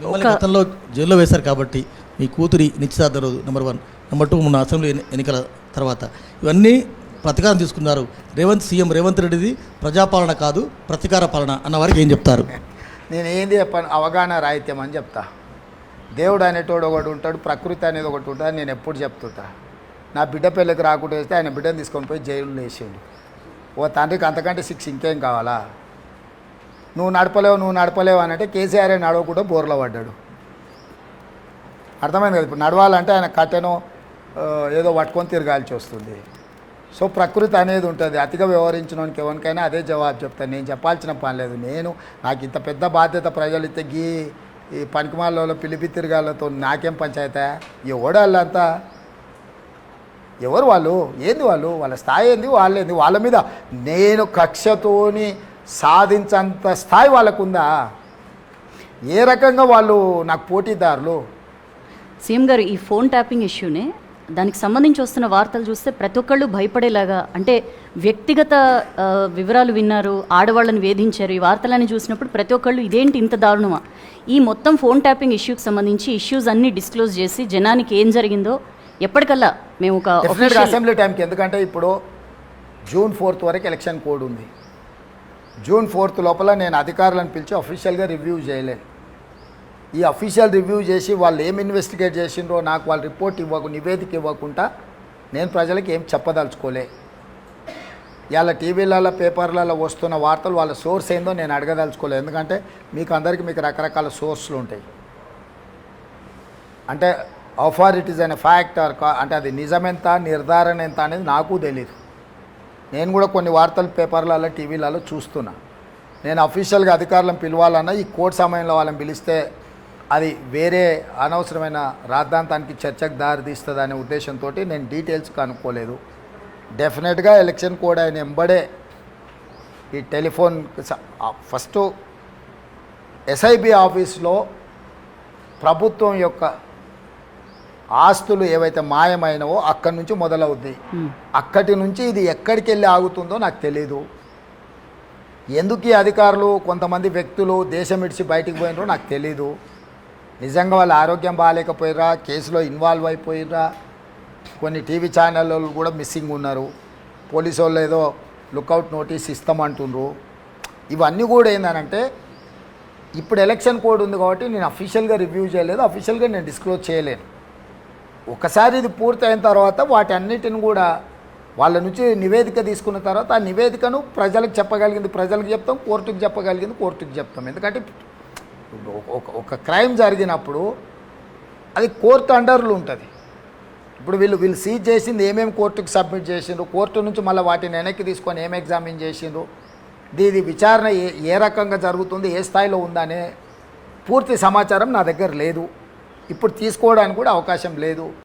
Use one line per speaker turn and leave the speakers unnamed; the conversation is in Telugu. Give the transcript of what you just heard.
మిమ్మల్ని గతంలో జైల్లో వేశారు కాబట్టి మీ కూతురి నిశ్చితార్థ రోజు నెంబర్ వన్ నెంబర్ టూ మొన్న అసెంబ్లీ ఎన్ని- ఎన్నికల తర్వాత. ఇవన్నీ ప్రతీకారం తీసుకున్నారు. రేవంత్ సీఎం రేవంత్ రెడ్డిది ప్రజాపాలన కాదు ప్రతీకార పాలన అన్న వారికి ఏం చెప్తారు?
నేను ఏంది చెప్పాను? అవగాహన రాహిత్యం అని చెప్తా. దేవుడు అనేటోడు ఒకటి ఉంటాడు ప్రకృతి అనేది ఒకటి ఉంటుంది నేను ఎప్పుడు చెప్తుంటా. నా బిడ్డ పెళ్ళికి రాకుండా వేస్తే ఆయన బిడ్డను తీసుకొని పోయి జైలు వేసిండు ఓ తండ్రికి అంతకంటే శిక్ష ఇంకేం కావాలా? నువ్వు నడపలేవు నువ్వు నడపలేవు అని అంటే కేసీఆర్ నడవకుండా బోర్లో పడ్డాడు. అర్థమైంది కదా? ఇప్పుడు నడవాలంటే ఆయన కట్టెను ఏదో పట్టుకొని తిరగాల్సి వస్తుంది. సో ప్రకృతి అనేది ఉంటుంది. అతిగా వ్యవహరించడానికి ఎవరికైనా అదే జవాబు చెప్తాను. నేను చెప్పాల్సిన పని లేదు. నేను నాకు ఇంత పెద్ద బాధ్యత ప్రజలు ఇస్తే గీ ఈ పనికిమాలలో పిలిపి తిరగాలతో నాకేం పంచాయతా? ఎవడాళ్ళంతా? ఎవరు వాళ్ళు? ఏంది వాళ్ళు? వాళ్ళ స్థాయి ఏంది? వాళ్ళేంది? వాళ్ళ మీద నేను కక్షతోని సాధించంత స్థాయి వాళ్ళకుందా? ఏ రకంగా వాళ్ళు నాకు పోటీదారులు?
సీఎం గారు ఈ ఫోన్ ట్యాపింగ్ ఇష్యూనే దానికి సంబంధించి వస్తున్న వార్తలు చూస్తే ప్రతి ఒక్కళ్ళు భయపడేలాగా అంటే వ్యక్తిగత వివరాలు విన్నారు ఆడవాళ్ళని వేధించారు ఈ వార్తలన్నీ చూసినప్పుడు ప్రతి ఒక్కళ్ళు ఇదేంటి ఇంత దారుణమా? ఈ మొత్తం ఫోన్ ట్యాపింగ్ ఇష్యూకి సంబంధించి ఇష్యూస్ అన్ని డిస్క్లోజ్ చేసి జనానికి ఏం జరిగిందో ఎప్పటికల్లా మేము ఒక
అసెంబ్లీ టైంకి ఎందుకంటే ఇప్పుడు జూన్ ఫోర్త్ వరకు ఎలక్షన్ కోడ్ ఉంది. జూన్ ఫోర్త్ లోపల నేను అధికారులను పిలిచి అఫీషియల్గా రివ్యూ చేయలేను ఈ అఫీషియల్ రివ్యూ చేసి వాళ్ళు ఏం ఇన్వెస్టిగేట్ చేసిండ్రో నాకు వాళ్ళు రిపోర్ట్ ఇవ్వకు నివేదిక ఇవ్వకుండా నేను ప్రజలకు ఏం చెప్పదలుచుకోలే. ఇవాళ టీవీలలో పేపర్లలో వస్తున్న వార్తలు వాళ్ళ సోర్స్ ఏందో నేను అడగదలుచుకోలేదు ఎందుకంటే మీకు అందరికీ మీకు రకరకాల సోర్స్లు ఉంటాయి. అంటే అథారిటీస్ ఇట్ ఈస్ అనే ఫ్యాక్ట్ ఆర్ కా అంటే అది నిజమెంత నిర్ధారణ ఎంత అనేది నాకు తెలియదు నేను కూడా కొన్ని వార్తలు పేపర్లలో టీవీలలో చూస్తున్నా. నేను అఫీషియల్గా అధికారులను పిలవాలన్నా ఈ కోర్టు సమయంలో వాళ్ళని పిలిస్తే అది వేరే అనవసరమైన రాద్ధాంతానికి చర్చకు దారితీస్తుంది అనే ఉద్దేశంతో నేను డీటెయిల్స్ కనుక్కోలేదు. డెఫినెట్గా ఎలక్షన్ కోడ్ ఆయన ఎంబడే ఈ టెలిఫోన్ ఫస్ట్ ఎస్ఐబి ఆఫీస్లో ప్రభుత్వం యొక్క ఆస్తులు ఏవైతే మాయమైనవో అక్కడి నుంచి మొదలవుద్ది. అక్కడి నుంచి ఇది ఎక్కడికి వెళ్ళి ఆగుతుందో నాకు తెలీదు. ఎందుకు ఈ అధికారులు కొంతమంది వ్యక్తులు దేశం ఇడిచి బయటికి పోయినరో నాకు తెలీదు. నిజంగా వాళ్ళ ఆరోగ్యం బాగాలేకపోయిరా కేసులో ఇన్వాల్వ్ అయిపోయిరా కొన్ని టీవీ ఛానళ్ళు కూడా మిస్సింగ్ ఉన్నారు. పోలీసు వాళ్ళు ఏదో లుకౌట్ నోటీస్ ఇస్తామంటుండ్రు. ఇవన్నీ కూడా ఏంటంటే ఇప్పుడు ఎలక్షన్ కోడ్ ఉంది కాబట్టి నేను అఫీషియల్గా రివ్యూ చేయలేదు. అఫీషియల్గా నేను డిస్క్లోజ్ చేయలేను. ఒకసారి ఇది పూర్తయిన తర్వాత వాటన్నిటిని కూడా వాళ్ళ నుంచి నివేదిక తీసుకున్న తర్వాత ఆ నివేదికను ప్రజలకు చెప్పగలిగింది. ప్రజలకు చెప్తాం కోర్టుకు చెప్పగలిగింది కోర్టుకు చెప్తాం. ఎందుకంటే ఒక- ఒక క్రైమ్ జరిగినప్పుడు అది కోర్టు అండర్లు ఉంటుంది. ఇప్పుడు వీళ్ళు వీళ్ళు సీజ్ చేసింది ఏమేమి కోర్టుకు సబ్మిట్ చేసిండ్రు కోర్టు నుంచి మళ్ళీ వాటిని వెనక్కి తీసుకొని ఏం ఎగ్జామిన్ చేసిండ్రు దీని విచారణ ఏ ఏ రకంగా జరుగుతుంది ఏ స్థాయిలో ఉందనే పూర్తి సమాచారం నా దగ్గర లేదు. ఇప్పుడు తీసుకోవడానికి కూడా అవకాశం లేదు.